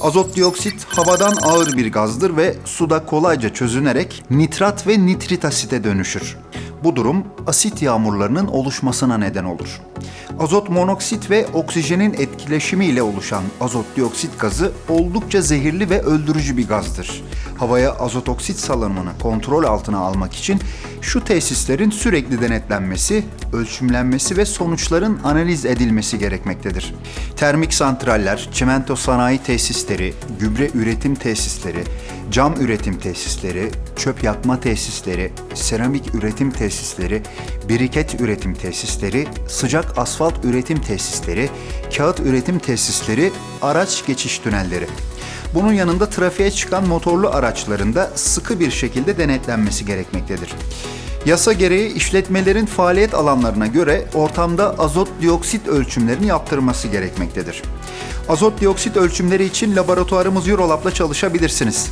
Azot dioksit havadan ağır bir gazdır ve suda kolayca çözünerek nitrat ve nitrit asite dönüşür. Bu durum asit yağmurlarının oluşmasına neden olur. Azot monoksit ve oksijenin etkileşimiyle oluşan azot dioksit gazı oldukça zehirli ve öldürücü bir gazdır. Havaya azot oksit salınımını kontrol altına almak için şu tesislerin sürekli denetlenmesi, ölçümlenmesi ve sonuçların analiz edilmesi gerekmektedir. Termik santraller, çimento sanayi tesisleri, gübre üretim tesisleri, cam üretim tesisleri, çöp yakma tesisleri, seramik üretim tesisleri, biriket üretim tesisleri, sıcak asfalt üretim tesisleri, kağıt üretim tesisleri, araç geçiş tünelleri. Bunun yanında trafiğe çıkan motorlu araçlarında sıkı bir şekilde denetlenmesi gerekmektedir. Yasa gereği işletmelerin faaliyet alanlarına göre ortamda azot dioksit ölçümlerini yaptırması gerekmektedir. Azot dioksit ölçümleri için laboratuvarımız Eurolab'la çalışabilirsiniz.